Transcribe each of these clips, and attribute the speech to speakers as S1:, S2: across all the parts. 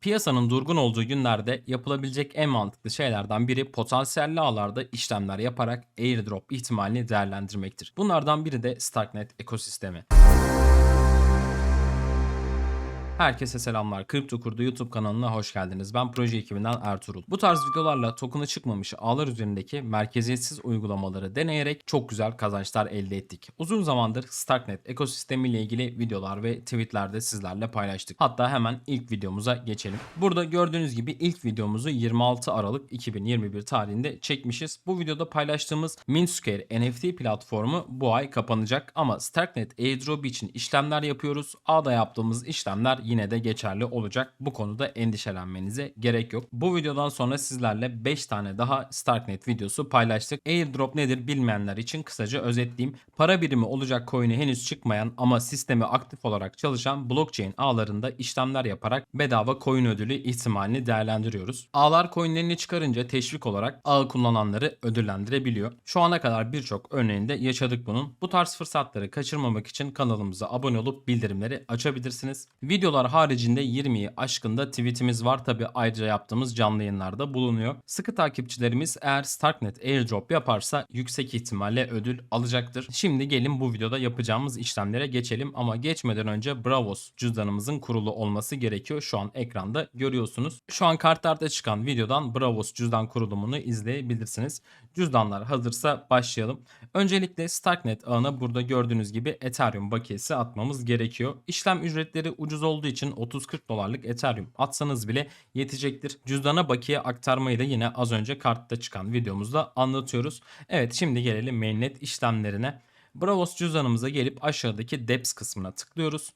S1: Piyasanın durgun olduğu günlerde yapılabilecek en mantıklı şeylerden biri potansiyelli ağlarda işlemler yaparak airdrop ihtimalini değerlendirmektir. Bunlardan biri de Starknet ekosistemi. Herkese selamlar. Kripto Kurdu YouTube kanalına hoş geldiniz. Ben proje ekibinden Ertuğrul. Bu tarz videolarla token'ı çıkmamış ağlar üzerindeki merkeziyetsiz uygulamaları deneyerek çok güzel kazançlar elde ettik. Uzun zamandır Starknet ekosistemiyle ilgili videolar ve tweetlerde sizlerle paylaştık. Hatta hemen ilk videomuza geçelim. Burada gördüğünüz gibi ilk videomuzu 26 Aralık 2021 tarihinde çekmişiz. Bu videoda paylaştığımız Minsquare NFT platformu bu ay kapanacak ama Starknet airdrop için işlemler yapıyoruz. Ağda yaptığımız işlemler yine de geçerli olacak. Bu konuda endişelenmenize gerek yok. Bu videodan sonra sizlerle 5 tane daha Starknet videosu paylaştık. Airdrop nedir bilmeyenler için kısaca özetleyeyim. Para birimi olacak coin'i henüz çıkmayan ama sistemi aktif olarak çalışan blockchain ağlarında işlemler yaparak bedava coin ödülü ihtimalini değerlendiriyoruz. Ağlar coinlerini çıkarınca teşvik olarak ağı kullananları ödüllendirebiliyor. Şu ana kadar birçok örneğinde yaşadık bunun. Bu tarz fırsatları kaçırmamak için kanalımıza abone olup bildirimleri açabilirsiniz. Videolar haricinde 20'yi aşkında tweetimiz var. Tabi ayrıca yaptığımız canlı yayınlarda bulunuyor. Sıkı takipçilerimiz eğer Starknet airdrop yaparsa yüksek ihtimalle ödül alacaktır. Şimdi gelin bu videoda yapacağımız işlemlere geçelim ama geçmeden önce Bravos cüzdanımızın kurulu olması gerekiyor. Şu an ekranda görüyorsunuz. Şu an kartlarda çıkan videodan Bravos cüzdan kurulumunu izleyebilirsiniz. Cüzdanlar hazırsa başlayalım. Öncelikle Starknet ağına burada gördüğünüz gibi Ethereum bakiyesi atmamız gerekiyor. İşlem ücretleri ucuz olduğu için 30-40 dolarlık Ethereum atsanız bile yetecektir. Cüzdana bakiye aktarmayı da yine az önce kartta çıkan videomuzda anlatıyoruz. Evet şimdi gelelim mainnet işlemlerine. Bravos cüzdanımıza gelip aşağıdaki Depps kısmına tıklıyoruz.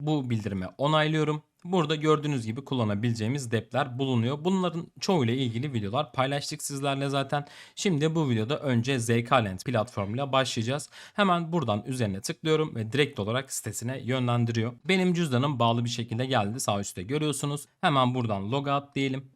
S1: Bu bildirimi onaylıyorum. Burada gördüğünüz gibi kullanabileceğimiz depler bulunuyor. Bunların çoğuyla ilgili videolar paylaştık sizlerle zaten. Şimdi bu videoda önce ZKLens platformuyla başlayacağız. Hemen buradan üzerine tıklıyorum ve direkt olarak sitesine yönlendiriyor. Benim cüzdanım bağlı bir şekilde geldi. Sağ üstte görüyorsunuz. Hemen buradan logout diyelim.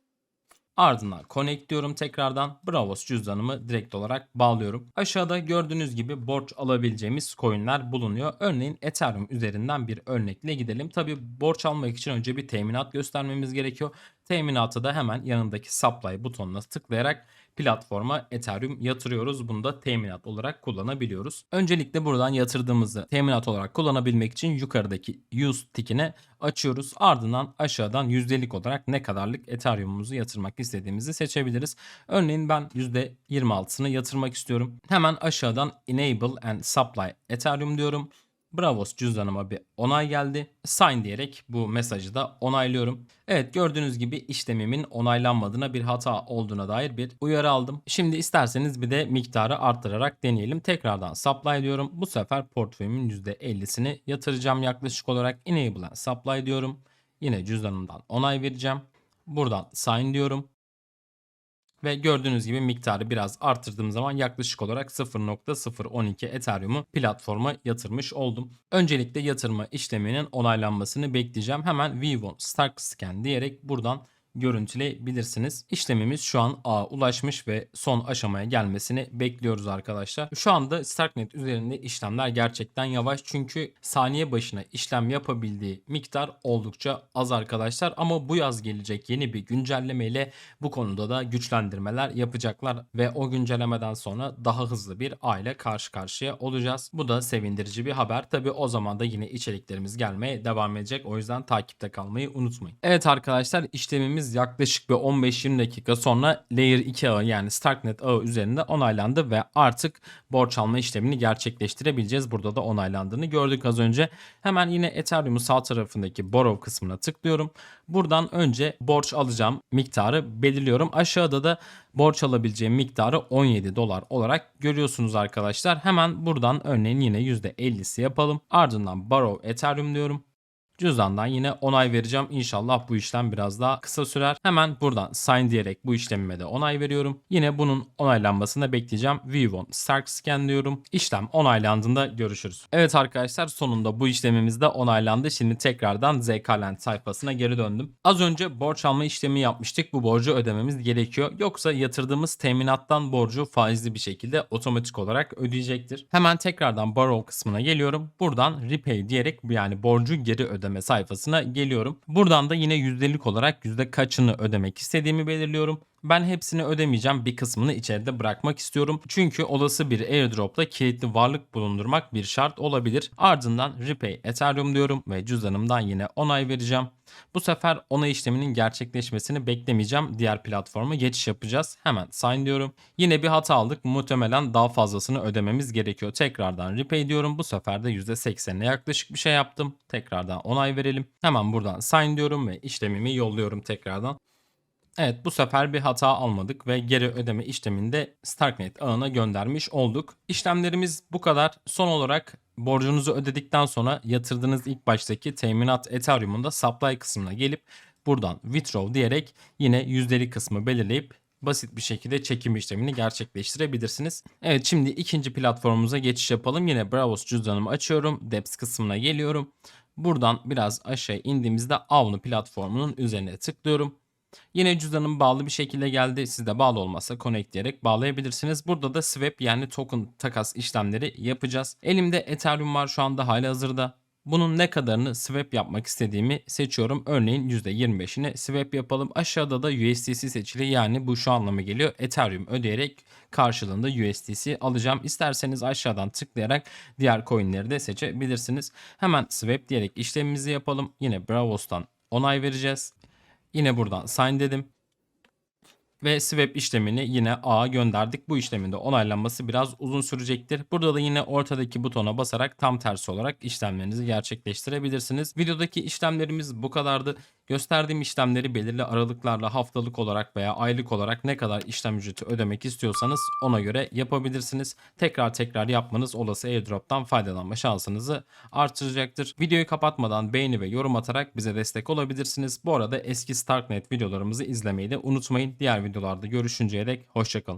S1: Ardından connect tekrardan. Bravos cüzdanımı direkt olarak bağlıyorum. Aşağıda gördüğünüz gibi borç alabileceğimiz coinler bulunuyor. Örneğin Ethereum üzerinden bir örnekle gidelim. Tabi borç almak için önce bir teminat göstermemiz gerekiyor. Teminatı da hemen yanındaki supply butonuna tıklayarak platforma Ethereum yatırıyoruz. Bunu da teminat olarak kullanabiliyoruz. Öncelikle buradan yatırdığımızı teminat olarak kullanabilmek için yukarıdaki use tikine açıyoruz. Ardından aşağıdan yüzdelik olarak ne kadarlık Ethereum'umuzu yatırmak istediğimizi seçebiliriz. Örneğin ben %26'sını yatırmak istiyorum. Hemen aşağıdan enable and supply Ethereum diyorum. Bravos cüzdanıma bir onay geldi. Sign diyerek bu mesajı da onaylıyorum. Evet gördüğünüz gibi işlemimin onaylanmadığına bir hata olduğuna dair bir uyarı aldım. Şimdi isterseniz bir de miktarı arttırarak deneyelim. Tekrardan supply diyorum. Bu sefer portföyümün %50'sini yatıracağım yaklaşık olarak. Enable and supply diyorum. Yine cüzdanımdan onay vereceğim. Buradan sign diyorum. Ve gördüğünüz gibi miktarı biraz arttırdığım zaman yaklaşık olarak 0.012 Ethereum'u platforma yatırmış oldum. Öncelikle yatırma işleminin onaylanmasını bekleyeceğim. Hemen V1 Start Scan diyerek buradan görüntüleyebilirsiniz. İşlemimiz şu an A ulaşmış ve son aşamaya gelmesini bekliyoruz arkadaşlar. Şu anda Starknet üzerinde işlemler gerçekten yavaş çünkü saniye başına işlem yapabildiği miktar oldukça az arkadaşlar ama bu yaz gelecek yeni bir güncelleme ile bu konuda da güçlendirmeler yapacaklar ve o güncellemeden sonra daha hızlı bir aile karşı karşıya olacağız. Bu da sevindirici bir haber. Tabi o zaman da yine içeriklerimiz gelmeye devam edecek. O yüzden takipte kalmayı unutmayın. Evet arkadaşlar işlemimiz yaklaşık bir 15-20 dakika sonra Layer 2 ağı yani Starknet ağı üzerinde onaylandı ve artık borç alma işlemini gerçekleştirebileceğiz. Burada da onaylandığını gördük az önce. Hemen yine Ethereum'un sağ tarafındaki borrow kısmına tıklıyorum. Buradan önce borç alacağım miktarı belirliyorum. Aşağıda da borç alabileceğim miktarı 17 dolar olarak görüyorsunuz arkadaşlar. Hemen buradan örneğin yine %50'si yapalım. Ardından borrow Ethereum diyorum. Cüzdandan yine onay vereceğim. İnşallah bu işlem biraz daha kısa sürer. Hemen buradan sign diyerek bu işlemime de onay veriyorum. Yine bunun onaylanmasını bekleyeceğim. V1 Start Scan diyorum. İşlem onaylandığında görüşürüz. Evet arkadaşlar sonunda bu işlemimiz de onaylandı. Şimdi tekrardan Zkland sayfasına geri döndüm. Az önce borç alma işlemi yapmıştık. Bu borcu ödememiz gerekiyor. Yoksa yatırdığımız teminattan borcu faizli bir şekilde otomatik olarak ödeyecektir. Hemen tekrardan borrow kısmına geliyorum. Buradan repay diyerek yani borcu geri ödeme ödeme sayfasına geliyorum. Buradan da yine yüzdelik olarak yüzde kaçını ödemek istediğimi belirliyorum. Ben hepsini ödemeyeceğim. Bir kısmını içeride bırakmak istiyorum. Çünkü olası bir airdropta kilitli varlık bulundurmak bir şart olabilir. Ardından Repay Ethereum diyorum ve cüzdanımdan yine onay vereceğim. Bu sefer onay işleminin gerçekleşmesini beklemeyeceğim. Diğer platforma geçiş yapacağız. Hemen sign diyorum. Yine bir hata aldık. Muhtemelen daha fazlasını ödememiz gerekiyor. Tekrardan repay diyorum. Bu sefer de %80'e yaklaşık bir şey yaptım. Tekrardan onay verelim. Hemen buradan sign diyorum ve işlemimi yolluyorum tekrardan. Evet bu sefer bir hata almadık ve geri ödeme işleminde Starknet ağına göndermiş olduk. İşlemlerimiz bu kadar. Son olarak borcunuzu ödedikten sonra yatırdığınız ilk baştaki teminat Ethereum'un da supply kısmına gelip buradan withdraw diyerek yine yüzdeli kısmı belirleyip basit bir şekilde çekim işlemini gerçekleştirebilirsiniz. Evet şimdi ikinci platformumuza geçiş yapalım. Yine Bravos cüzdanımı açıyorum. Depps kısmına geliyorum. Buradan biraz aşağı indiğimizde Avnu platformunun üzerine tıklıyorum. Yine cüzdanım bağlı bir şekilde geldi. Sizde bağlı olmazsa connect diyerek bağlayabilirsiniz. Burada da swap yani token takas işlemleri yapacağız. Elimde Ethereum var şu anda hali hazırda. Bunun ne kadarını swap yapmak istediğimi seçiyorum. Örneğin %25'ini swap yapalım. Aşağıda da USDC seçili yani bu şu anlama geliyor. Ethereum ödeyerek karşılığında USDC alacağım. İsterseniz aşağıdan tıklayarak diğer coinleri de seçebilirsiniz. Hemen swap diyerek işlemimizi yapalım. Yine Bravos'tan onay vereceğiz. Yine buradan sign dedim. Ve swap işlemini yine A'ya gönderdik. Bu işlemin de onaylanması biraz uzun sürecektir. Burada da yine ortadaki butona basarak tam tersi olarak işlemlerinizi gerçekleştirebilirsiniz. Videodaki işlemlerimiz bu kadardı. Gösterdiğim işlemleri belirli aralıklarla haftalık olarak veya aylık olarak ne kadar işlem ücreti ödemek istiyorsanız ona göre yapabilirsiniz. Tekrar tekrar yapmanız olası airdrop'tan faydalanma şansınızı artıracaktır. Videoyu kapatmadan beğeni ve yorum atarak bize destek olabilirsiniz. Bu arada eski Starknet videolarımızı izlemeyi de unutmayın. Diğer videolarda görüşünceye dek hoşçakalın.